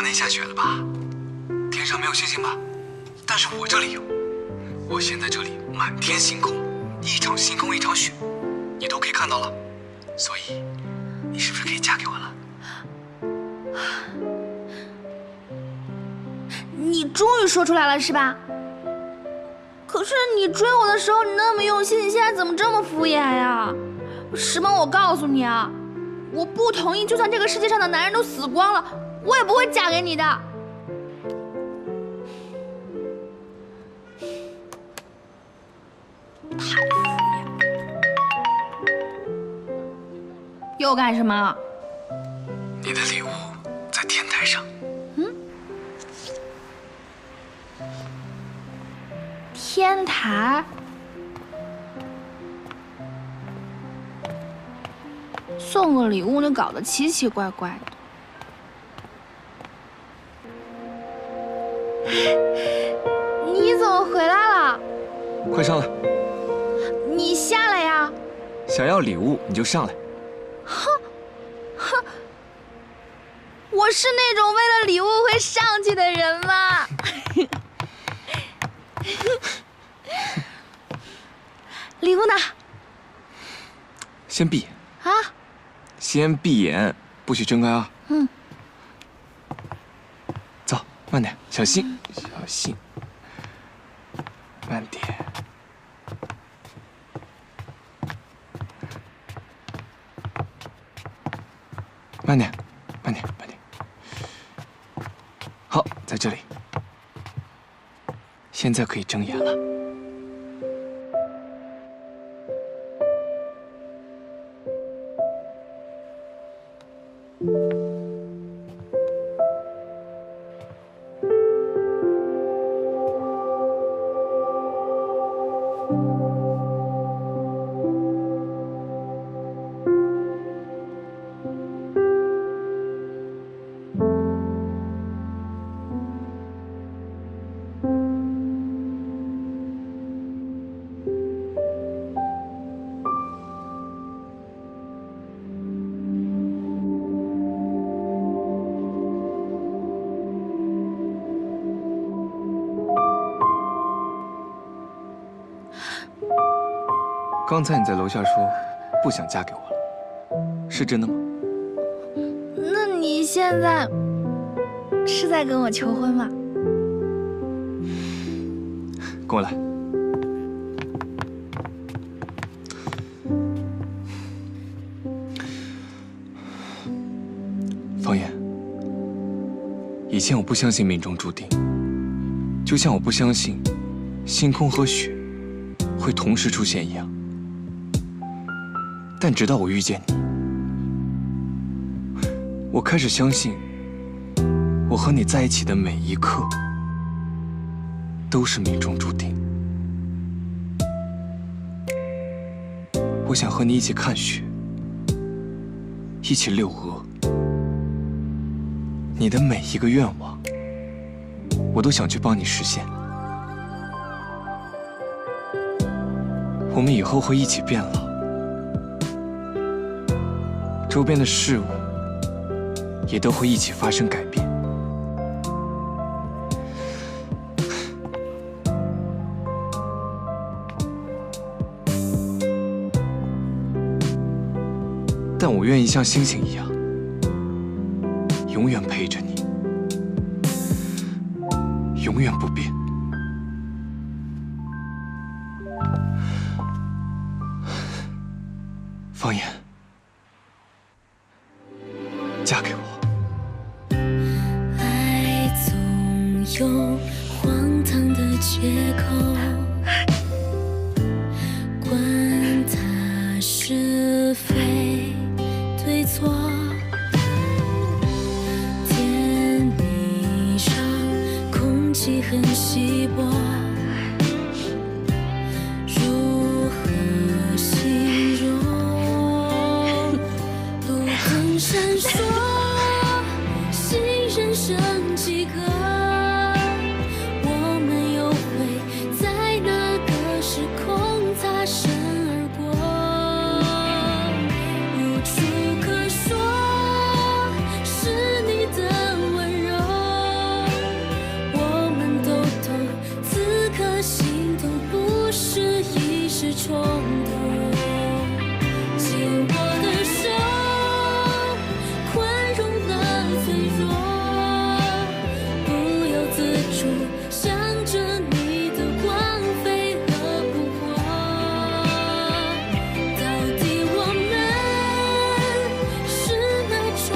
国内下雪了吧？天上没有星星吧？但是我这里有。我现在这里满天星空，一场星空一场雪，你都可以看到了。所以，你是不是可以嫁给我了？你终于说出来了是吧？可是你追我的时候你那么用心，你现在怎么这么敷衍呀？石萌，我告诉你啊，我不同意，就算这个世界上的男人都死光了，我也不会嫁给你的。太敷衍了！又干什么？你的礼物在天台上。嗯天台，送个礼物，就搞得奇奇怪怪的。你怎么回来了？快上来！你下来呀！想要礼物你就上来。哼，哼我是那种为了礼物会上去的人吗？礼物呢？先闭眼啊！先闭眼，不许睁开啊！嗯。走，慢点，小心，小心，慢点，慢点，慢点，慢点。好，在这里。现在可以睁眼了。刚才你在楼下说不想嫁给我了，是真的吗？那你现在是在跟我求婚吗？跟我来。方言，以前我不相信命中注定，就像我不相信星空和雪会同时出现一样。但直到我遇见你，我开始相信，我和你在一起的每一刻都是命中注定。我想和你一起看雪，一起遛鹅，你的每一个愿望，我都想去帮你实现。我们以后会一起变老。周边的事物也都会一起发生改变，但我愿意像星星一样，永远陪着你，永远不变。方言。有荒唐的借口，管他是非对错。天地上空气很稀薄。around